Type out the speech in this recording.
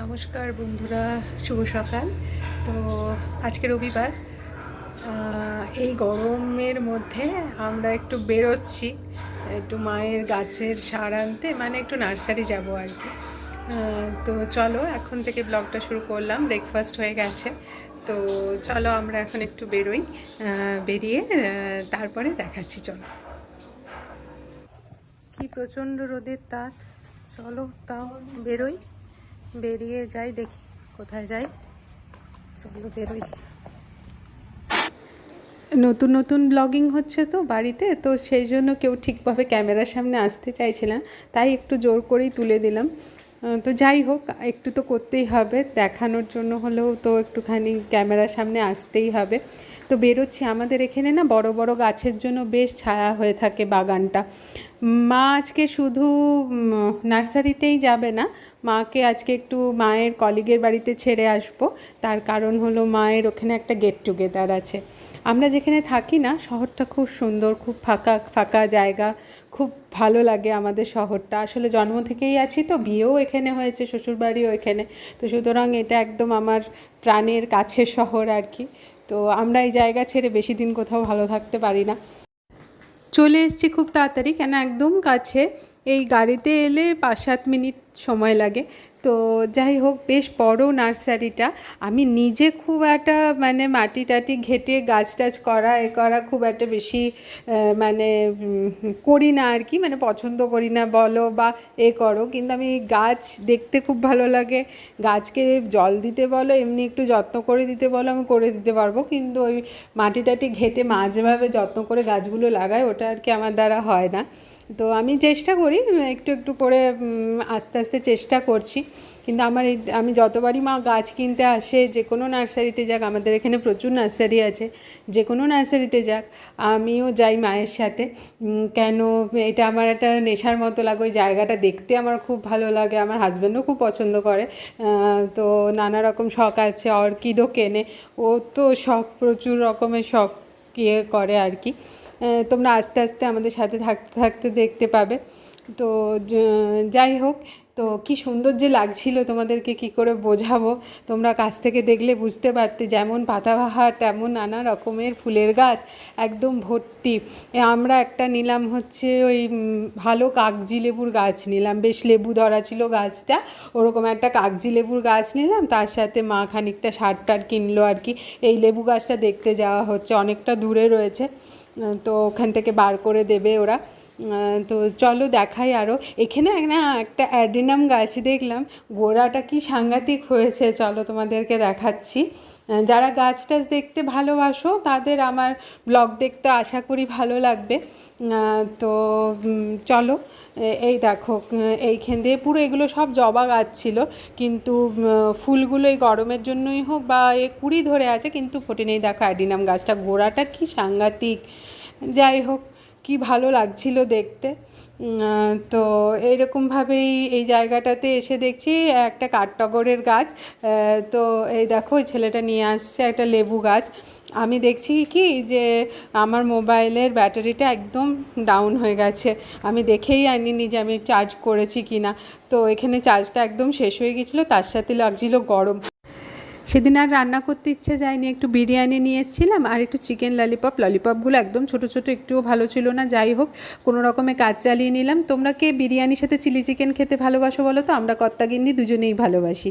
নমস্কার বন্ধুরা, শুভ সকাল। তো আজকে রবিবার এই গরমের মধ্যে আমরা একটু বেরোচ্ছি, একটু মায়ের গাছের সার আনতে মানে একটু নার্সারি যাব আর কি। তো চলো, এখন থেকে ব্লগটা শুরু করলাম ব্রেকফাস্ট হয়ে গেছে। তো চলো, আমরা এখন একটু বেরোই বেরিয়ে তারপরে দেখাচ্ছি, চলো। কি প্রচণ্ড রোদের তাপ। চলো, তাও বেরোই। বেরিয়ে যাই, দেখি কোথায় যাই। চলো বেরোই। নতুন নতুন ব্লগিং হচ্ছে তো বাড়িতে, তো সেই জন্য কেউ ঠিকভাবে ক্যামেরার সামনে আসতে চাইছে না তাই একটু জোর করেই তুলে দিলাম। তো যাই হোক, একটু তো করতেই হবে, দেখানোর জন্য হলেও তো একটুখানি ক্যামেরার সামনে আসতেই হবে। তো বেরোচ্ছি, আমাদের এখানে না বড় বড় গাছের জন্য বেশ ছায়া হয়ে থাকে বাগানটা। মা আজকে শুধু নার্সারিতেই যাবে না মাকে আজকে একটু মায়ের কলিগের বাড়িতে ছেড়ে আসব। তার কারণ হলো মায়ের ওখানে একটা গেট টুগেদার আছে। আমরা যেখানে থাকি না, শহরটা খুব সুন্দর, খুব ফাঁকা ফাঁকা জায়গা, খুব ভালো লাগে আমাদের শহরটা। আসলে জন্ম থেকেই আছি তো, বিয়েও এখানে হয়েছে, শ্বশুরবাড়িও এখানে। তো সুতরাং এটা একদম আমার প্রাণের কাছের শহর আর কি। তো আমরা এই জায়গা ছেড়ে বেশি দিন কোথাও ভালো থাকতে পারি না। চলে এসেছি খুব তাড়াতাড়ি, কেন একদম কাছে। এই গাড়িতে এলে পাঁচ সাত মিনিট সময় লাগে। তো যাই হোক, বেশ বড় নার্সারিটা। আমি নিজে খুব একটা মানে মাটি টাটি ঘেটে গাছ টাছ করা, এ করা খুব একটা বেশি মানে করি না আর কি। মানে পছন্দ করি না, বলো বা এ করো। কিন্তু আমি গাছ দেখতে খুব ভালো লাগে। গাছকে জল দিতে বলো, এমনি একটু যত্ন করে দিতে বলো, আমি করে দিতে পারব। কিন্তু ওই মাটি টাটি ঘেটে মা যেভাবে যত্ন করে গাছগুলো লাগায় ওটা আর কি আমার দ্বারা হয় না। তো আমি চেষ্টা করি, একটু একটু করে আস্তে আস্তে চেষ্টা করছি। কিন্তু আমার এই আমি যতবারই মা গাছ কিনতে আসে, যে কোনো নার্সারিতে যাক, আমাদের এখানে প্রচুর নার্সারি আছে, যে কোনো নার্সারিতে যাক, আমিও যাই মায়ের সাথে। কেন এটা আমার একটা নেশার মতো লাগে, ওই জায়গাটা দেখতে আমার খুব ভালো লাগে, আমার হাজব্যান্ডও খুব পছন্দ করে। তো নানা রকম শখ আছে, অর্কিডও কেনে, ও তো শখ, প্রচুর রকমের শখ ইয়ে করে আর কি। তোমরা আস্তে আস্তে আমাদের সাথে থাকতে থাকতে দেখতে পাবে। তো যাই হোক তো কি সুন্দর যে লাগছিল তোমাদেরকে কি করে বোঝাবো? তোমরা কাছ থেকে দেখলে বুঝতে পারতে যেমন পাতাবাহার, তেমন নানা রকমের ফুলের গাছ একদম ভর্তি। আমরা একটা নিলাম হচ্ছে ওই ভালো কাগজি লেবুর গাছ নিলাম। বেশ লেবু ধরা ছিল গাছটা, ওরকম একটা কাগজি লেবুর গাছ নিলাম, তার সাথে মা খানিকটা সার টার কিনলো আর কি। এই লেবু গাছটা দেখতে যাওয়া হচ্ছে, অনেকটা দূরে রয়েছে। তো ওখান থেকে বার করে দেবে ওরা। তো চলো দেখাই আরও এখানে না একটা অ্যাডিনাম গাছ দেখলাম। গোড়াটা কি সাংঘাতিক হয়েছে, চলো তোমাদেরকে দেখাচ্ছি। যারা গাছ টাছ দেখতে ভালোবাসো, তাদের আমার ব্লগ দেখতে আশা করি ভালো লাগবে। তো চলো এই দেখো এইখান দিয়ে পুরো এগুলো সব জবা গাছ ছিল। কিন্তু ফুলগুলো এই গরমের জন্যই হোক বা এ কুড়ি ধরে আছে, কিন্তু ফোটে নেই। দেখো অ্যাডিনাম গাছটা, গোড়াটা কি সাংঘাতিক। যাই হোক কি ভালো লাগছিল দেখতে। তো এইরকমভাবেই এই জায়গাটাতে এসে দেখছি একটা কাঠটগরের গাছ। তো এই দেখো ওই ছেলেটা নিয়ে আসছে একটা লেবু গাছ। আমি দেখছি কি যে আমার মোবাইলের ব্যাটারিটা একদম ডাউন হয়ে গেছে। আমি দেখেই আনিনি যে আমি চার্জ করেছি কি না তো এখানে চার্জটা একদম শেষ হয়ে গেছিল, তার সাথে লাগছিল গরম। সেদিন আর রান্না করতে ইচ্ছে যায়নি। একটু বিরিয়ানি নিয়ে এসেছিলাম আর একটু চিকেন ললিপপ ললিপপগুলো একদম ছোট ছোট, একটুও ভালো ছিল না, যাই হোক, কোনো রকমে কাজ চালিয়ে নিলাম। তোমরা কে বিরিয়ানির সাথে চিলি চিকেন খেতে ভালোবাসো বলো তো? আমরা কর্তাগিন্দি দুজনেই ভালোবাসি।